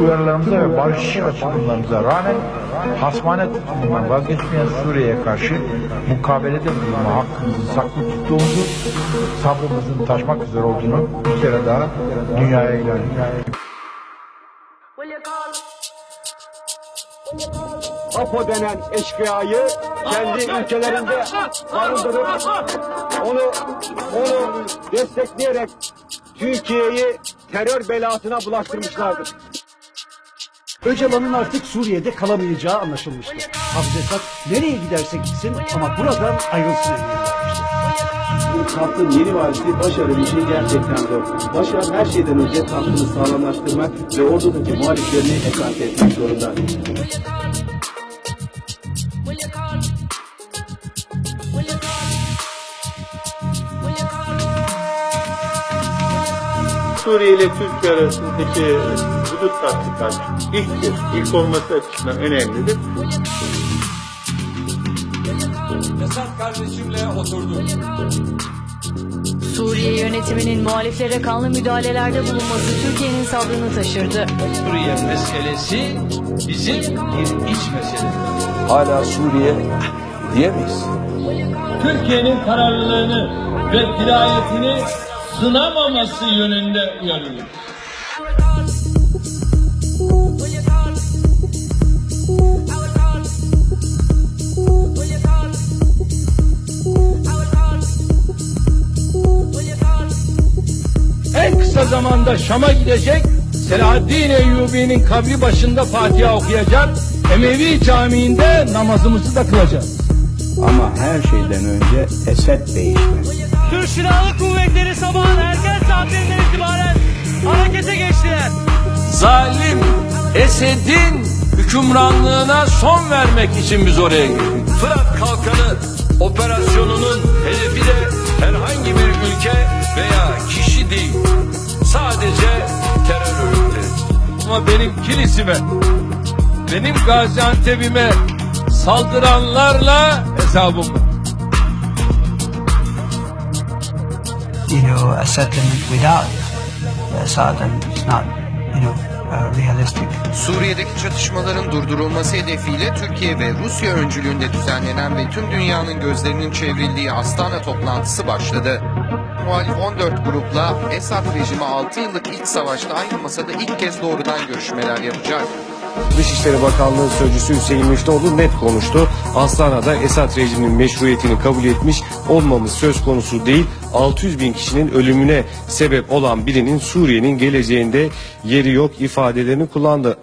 uyarılarımıza ve barış açılımlarımıza rağmen hasmane tutumundan vazgeçmeyen Suriye'ye karşı mukabelede bulunma hakkımızı saklı tuttuğumuzu, sabrımızın taşmak üzere olduğunu bir kere daha dünyaya ilan ediyoruz. APO denen eşkıyayı kendi ülkelerinde barındırıp onu onu destekleyerek Türkiye'yi terör belasına bulaştırmışlardır. Öcalan'ın artık Suriye'de kalamayacağı anlaşılmıştı. Hafız Esad nereye giderse gitsin ama buradan ayrılsın emrini vermişti. Bu yeni valisi Başar'ın işi gerçekten zor. Başar her şeyden önce kampını sağlamlaştırmak ve ordudaki muhaliflerini ekarte etmek zorunda. Suriye ile Türkiye arasındaki hudut tatbikat ilktir. İlk olması açısından önemlidir. Esad kardeşimle oturdum. Suriye yönetiminin muhaliflere kanlı müdahalelerde bulunması Türkiye'nin sabrını taşırdı. Suriye meselesi bizim bir iç mesele. hala Suriye diyemeyiz. Türkiye'nin kararlılığını ve dirayetini sınamaması yönünde uyarıyoruz. En kısa zamanda Şam'a gidecek, Selahaddin Eyyubi'nin kabri başında Fatiha okuyacak, Emevi Camii'nde namazımızı da kılacağız. Ama her şeyden önce Esed değişmez. Türk Silahlı Kuvvetleri sabahın erken saatlerinden itibaren harekete geçtiler. Zalim Esed'in hükümranlığına son vermek için biz oraya girdik. Fırat Kalkanı operasyonunun hedefi de herhangi bir ülke veya kişi değil. Sadece terör örgütleri. Ama benim kilisime, benim Gaziantep'ime saldıranlarla hesabım var. you know, a settlement without Assad it's not, you know, realistic. Suriye'deki çatışmaların durdurulması hedefiyle Türkiye ve Rusya öncülüğünde düzenlenen ve tüm dünyanın gözlerinin çevrildiği Astana toplantısı başladı. Muhalif 14 grupla Esad rejimi 6 yıllık iç savaşta aynı masada ilk kez doğrudan görüşmeler yapacak. Dışişleri Bakanlığı Sözcüsü Hüseyin Müftüoğlu net konuştu. Astana'da Esad rejiminin meşruiyetini kabul etmiş olmamız söz konusu değil. 600 bin kişinin ölümüne sebep olan birinin Suriye'nin geleceğinde yeri yok ifadelerini kullandı.